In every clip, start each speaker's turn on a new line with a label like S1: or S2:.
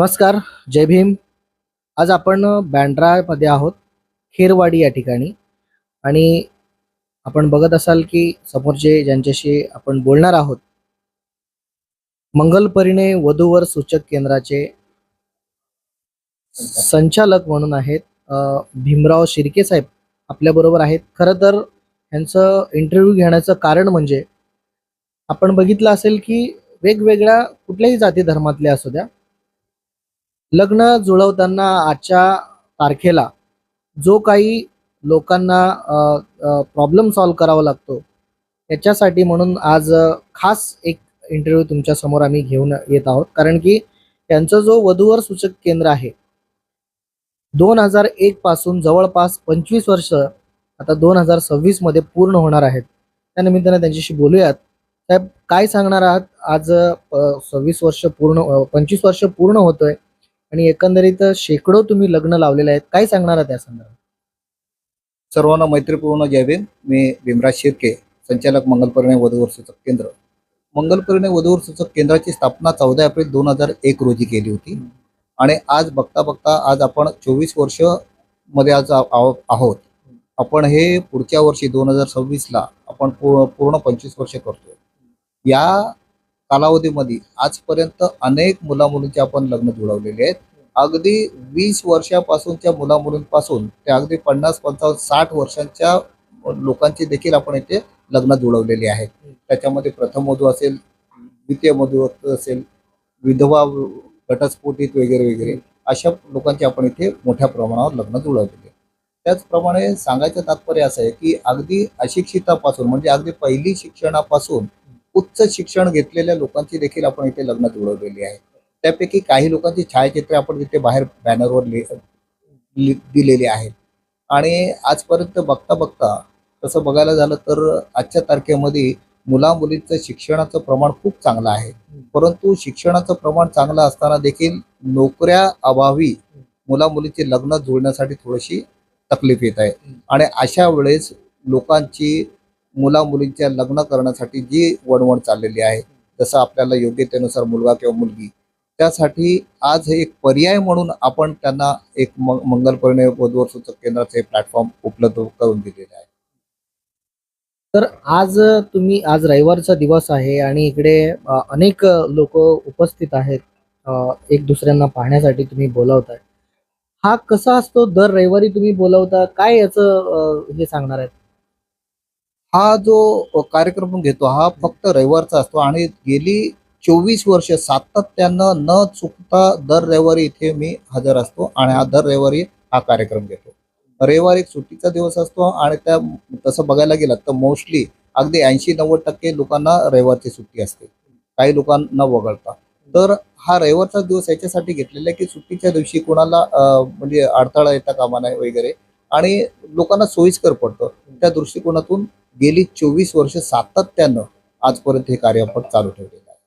S1: नमस्कार जय भीम. आज आपण बँड्रामध्ये आहोत खेरवाडी या ठिकाणी. आणि आपण बघत असाल की समोरचे ज्यांच्याशी आपण बोलणार आहोत मंगल परिणे वधूवर सूचक केंद्राचे संचालक म्हणून आहेत भीमराव शिर्के साहेब आपल्याबरोबर आहेत. खरं तर यांचं इंटरव्ह्यू घेण्याचं कारण म्हणजे आपण बघितलं असेल की वेगवेगळ्या कुठल्याही जाती धर्मातल्या असू द्या लग्न जुळवताना आजच्या तारखेला जो काही लोकांना प्रॉब्लेम सॉल्व करावा लागतो त्याच्यासाठी म्हणून आज खास एक इंटरव्ह्यू तुमच्यासमोर आम्ही घेऊन येत आहोत. कारण की त्यांचं जो वधूवर सूचक केंद्र आहे दोन हजार एक पासून जवळपास पंचवीस वर्ष आता दोन हजार सव्वीसमध्ये पूर्ण होणार आहेत. त्या निमित्ताने त्यांच्याशी बोलूयात. साहेब काय सांगणार आहात? आज सव्वीस वर्ष पूर्ण पंचवीस वर्ष पूर्ण होतोय. आणि एकंदरीत शेकडो तुम्ही लग्न लावलेले आहेत. काय सांगणार आहात त्या संदर्भात?
S2: सर्वांना मैत्रीपूर्ण जय मी भीमराज शिर्के संचालक मंगलपर्णे वधूवर सूचक केंद्र. मंगलपर्णे वधूवर सूचक केंद्राची स्थापना चौदा एप्रिल दोन हजार एक रोजी केली होती. आणि आज बघता बघता आज आपण चोवीस वर्षमध्ये आज आहोत. आपण हे पुढच्या वर्षी दोन हजार सव्वीसला आपण पूर्ण पंचवीस वर्ष करतोय. या कालावधीमध्ये आजपर्यंत अनेक मुलामुलींचे आपण लग्न जुळवलेले आहेत. अगदी वीस वर्षापासूनच्या मुलामुलींपासून ते अगदी पन्नास पंचावन्न साठ वर्षांच्या लोकांची देखील आपण इथे लग्न जुळवलेली आहेत त्याच्यामध्ये प्रथम वधू असेल द्वितीय वधू असेल विधवा घटस्फोटित वगैरे वगैरे अशा लोकांची आपण इथे मोठ्या प्रमाणावर लग्न जुळवलेली त्याचप्रमाणे सांगायचं तात्पर्य असं आहे की अगदी अशिक्षितापासून म्हणजे अगदी पहिली शिक्षणापासून उच्च शिक्षण घेतलेल्या लोकांची देखील आपण इथे लग्न जुळवलेली आहे. त्यापैकी काही लोकांची छायाचित्रे आपण तिथे बाहेर बॅनरवर लि- दिलेली आहेत. आणि आजपर्यंत बघता बघता तसं बघायला झालं तर आजच्या तारखेमध्ये मुला मुलींचं शिक्षणाचं प्रमाण खूप चांगलं आहे. परंतु शिक्षणाचं प्रमाण चांगलं असताना देखील नोकऱ्या अभावी मुला मुलीचे लग्न जुळण्यासाठी थोडीशी तकलीफ येत आहे. आणि अशा वेळेस लोकांची मुला मुलींच्या लग्न करण्यासाठी जी वणवण चाललेली आहे जसं आपल्याला योग्यतेनुसार मुलगा किंवा मुलगी त्यासाठी आज हे एक पर्याय म्हणून आपण त्यांना एक म- मंगल परिणय वधूवर सूचक केंद्राचे प्लॅटफॉर्म उपलब्ध करून दिलेले आहे.
S1: तर आज तुम्ही आज रविवारचा दिवस आहे आणि इकडे अनेक लोक उपस्थित आहेत एक दुसऱ्यांना पाहण्यासाठी तुम्ही बोलावताय. हा कसा असतो? दर रविवारी तुम्ही बोलवता? काय याचं हे सांगणार आहेत?
S2: हा जो कार्यक्रम घेतो हा फक्त रविवारचा असतो आणि गेली चोवीस वर्ष सातत्यानं न चुकता दर रविवारी इथे मी हजर असतो आणि हा दर रविवारी हा कार्यक्रम घेतो. रविवारी एक सुट्टीचा दिवस असतो आणि त्या तसं बघायला गेलं तर मोस्टली अगदी ऐंशी नव्वद टक्के लोकांना रविवारची सुट्टी असते. काही लोकांना वगळता. तर हा रविवारचा दिवस याच्यासाठी घेतलेला आहे की सुट्टीच्या दिवशी कोणाला म्हणजे अडथळा येता कामा नाही वगैरे आणि लोकांना सोयीस्कर पडतं. त्या दृष्टिकोनातून गेली चोवीस वर्ष सातत्यानं आजपर्यंत हे कार्य आपण चालू ठेवलेलं आहे.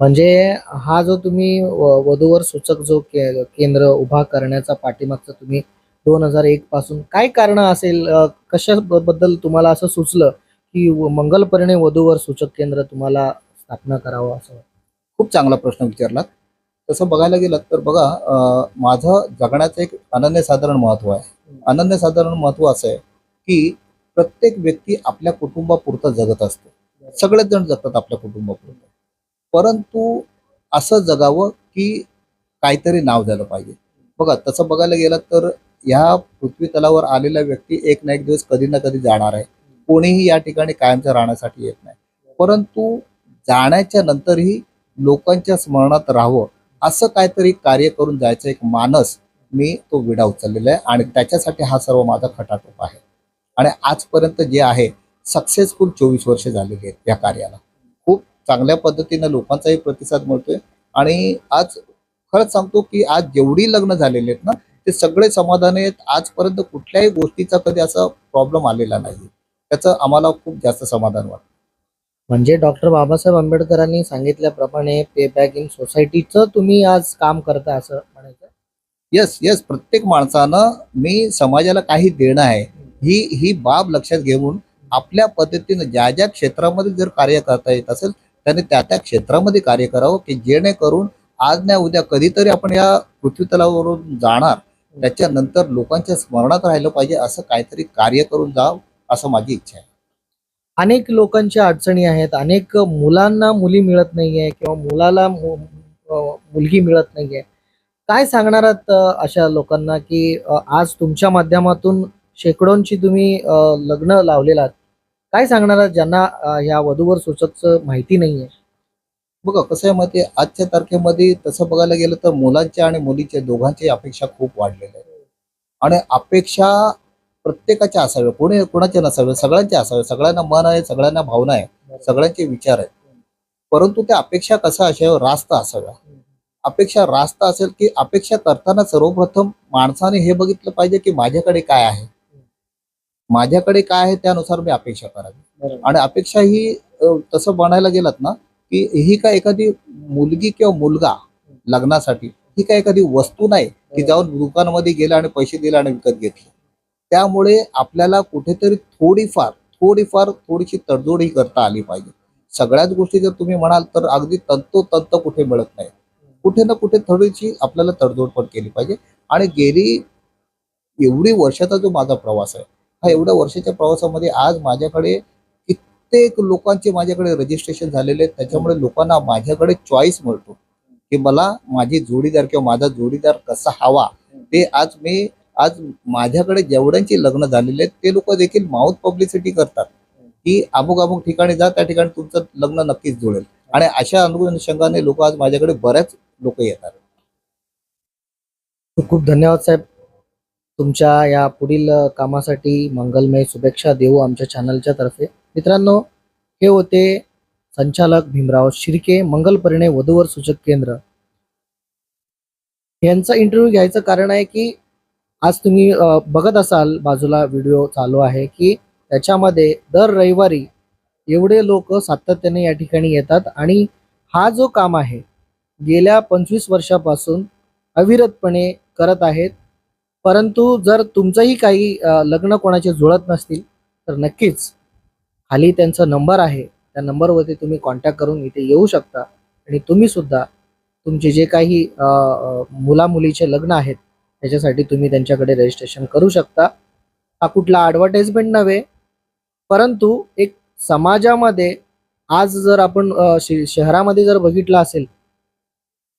S1: म्हणजे हा जो तुम्ही वधूवर सूचक जो के- केंद्र उभा करण्याचा पाठीमागचा तुम्ही दोन हजार एक पासून काय कारण असेल अ, कशाबद्दल तुम्हाला असं सुचलं की व- मंगल परिणय वधूवर सूचक केंद्र तुम्हाला स्थापना करावं असं?
S2: खूप चांगला प्रश्न विचारलात. तसं बघायला गेलं तर बघा माझं जगण्याचं एक अनन्यसाधारण महत्त्व आहे. अनन्यसाधारण महत्त्व असं आहे की प्रत्येक व्यक्ती आपल्या कुटुंबापुरतं जगत असतो. सगळेच जण जगतात आपल्या कुटुंबापुरतं. परंतु असं जगावं की काहीतरी नाव झालं पाहिजे. बघा तसं बघायला गेलं तर ह्या पृथ्वी तलावर आलेला व्यक्ती एक ना एक दिवस कधी ना कधी जाणार आहे. कोणीही या ठिकाणी कायमचं राहण्यासाठी येत नाही. परंतु जाण्याच्या नंतरही लोकांच्या स्मरणात राहावं. असं काहीतरी कार्य करून जायचं एक मानस मी तो विडा उचललेला आहे आणि त्याच्यासाठी हा सर्व माझा खटाटोप आहे. आणि आजपर्यंत जे आहे सक्सेसफुल चोवीस वर्ष झालेली आहेत या कार्याला. खूप चांगल्या पद्धतीनं लोकांचाही प्रतिसाद मिळतोय. आणि आज खरंच सांगतो की आज जेवढी लग्न झालेली आहेत ना ते सगळे समाधानी आहेत. आजपर्यंत कुठल्याही गोष्टीचा कधी असा प्रॉब्लेम आलेला नाही त्याचं आम्हाला खूप जास्त समाधान वाटतं.
S1: म्हणजे डॉक्टर बाबासाहेब आंबेडकरांनी सांगितल्याप्रमाणे पे बॅक इन सोसायटीचं तुम्ही आज काम करता असं म्हणायचं?
S2: येस येस प्रत्येक माणसानं मी समाजाला काही देणं आहे ही ही बाब लक्षात घेऊन आपल्या पद्धतीनं ज्या ज्या क्षेत्रामध्ये जर कार्य करता येत असेल त्याने त्या त्या क्षेत्रामध्ये कार्य करावं की जेणेकरून आज नाही उद्या कधीतरी आपण या पृथ्वीतलावरून जाणार त्याच्यानंतर लोकांच्या स्मरणात राहिलं पाहिजे असं काहीतरी कार्य करून जावं असं माझी इच्छा आहे.
S1: अनेक लोकांच्या अडचणी आहेत अनेक मुलांना मुली मिळत नाहीये किंवा मुलाला मु- मुलगी मिळत नाहीये. काय सांगणार आहात अशा लोकांना की आज तुमच्या माध्यमातून शेकडोंची तुम्ही लग्न लावलेलं काय सांगणार ज्यांना ह्या वधूवर सूचकचं माहिती नाहीये?
S2: बघा कसं आहे माहिती आजच्या तारखेमध्ये तसं बघायला गेलं तर मुलांच्या आणि मुलीच्या दोघांची अपेक्षा खूप वाढलेल्या आणि अपेक्षा प्रत्येकाच्या असाव्या कोणी कोणाच्या नसाव्या सगळ्यांच्या असाव्या सगळ्यांना मन आहे सगळ्यांना भावना आहे सगळ्यांचे विचार आहेत. परंतु त्या अपेक्षा कशा असाव्या रास्त असाव्या. अपेक्षा रास्त असेल की अपेक्षा करताना सर्वप्रथम माणसाने हे बघितलं पाहिजे की माझ्याकडे काय आहे? माझ्याकडे काय आहे त्यानुसार मी अपेक्षा करावी. आणि अपेक्षा ही तसं बनायला गेलात ना की ही काय एखादी मुलगी किंवा मुलगा लग्नासाठी ही काय एखादी वस्तू नाही की जाऊन दुकानामध्ये गेला आणि पैसे दिले आणि विकत घेतले. त्यामुळे आपल्याला कुठेतरी थोडीफार थोडीफार थोडीशी तडजोड ही करता आली पाहिजे. सगळ्याच गोष्टी जर तुम्ही म्हणाल तर अगदी तंतोतंत कुठे मिळत नाही. कुठे ना कुठे थोडीशी आपल्याला तडजोड पण केली पाहिजे. आणि गेली एवढी वर्षाचा जो माझा प्रवास आहे हा एवढ्या वर्षाच्या प्रवासामध्ये आज माझ्याकडे कित्येक लोकांचे माझ्याकडे रजिस्ट्रेशन झालेले आहेत. त्याच्यामुळे लोकांना माझ्याकडे चॉईस मिळतो की मला माझी जोडीदार किंवा माझा जोडीदार कसा हवा ते आज मी आज माझ्याकडे जेवढ्यांची लग्न झालेले आहेत ते लोक देखील माउथ पब्लिसिटी करतात. की अमुक अमुक ठिकाणी जा त्या ठिकाणी तुमचं लग्न नक्कीच जुळेल. आणि अशा अनुषंगाने लोक आज माझ्याकडे बऱ्याच लोक येतात.
S1: खूप खूप धन्यवाद साहेब. तुमच्या या पुढील कामासाठी मंगलमय शुभेच्छा देऊ आमच्या चॅनलच्या तर्फे. मित्रांनो हे होते संचालक भीमराव शिर्के मंगल वधूवर सूचक केंद्र. यांचा इंटरव्ह्यू घ्यायचं कारण आहे की आज तुम्ही बघत असाल बाजूला व्हिडिओ चालू आहे की त्याच्यामध्ये दर रविवारी एवढे लोक सातत्याने या ठिकाणी येतात आणि हा जो काम आहे गेल्या पंचवीस वर्षापासून अविरतपणे करत आहेत. परंतु जर तुमचंही काही लग्न कोणाचे जुळत नसतील तर नक्कीच खाली त्यांचा नंबर आहे. त्या नंबरवरती तुम्ही कॉन्टॅक्ट करून इथे येऊ शकता. आणि तुम्ही सुद्धा तुमचे जे काही मुलामुलीचे लग्न आहेत त्याच्यासाठी तुम्ही त्यांच्याकडे रजिस्ट्रेशन करू शकता. हा कुठला ॲडव्हर्टाइजमेंट नव्हे परंतु एक समाजामध्ये आज जर आपण शहरामध्ये जर बघितलं असेल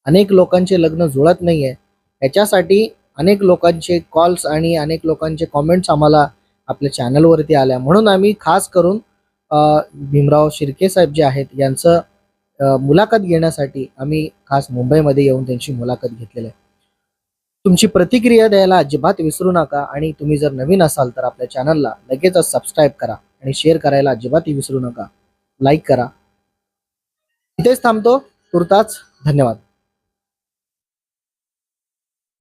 S1: अनेक लोकांचे लग्न जुळत नाही आहे याच्यासाठी अनेक लोकांचे कॉल्स आणि अनेक लोकांचे कॉमेंट्स आम्हाला आपल्या चॅनलवरती आल्या. म्हणून आम्ही खास करून भीमराव शिर्के साहेब जे आहेत यांचं मुलाखत घेण्यासाठी आम्ही खास मुंबईमध्ये येऊन त्यांची मुलाखत घेतलेली आहे. तुमची प्रतिक्रिया द्यायला अजिबात विसरू नका आणि तुम्ही जर नवीन असाल तर आपल्या चॅनलला लगेचच सबस्क्राईब करा आणि शेअर करायला अजिबातही विसरू नका. लाईक करा. इथेच थांबतो. तुर्ताच धन्यवाद.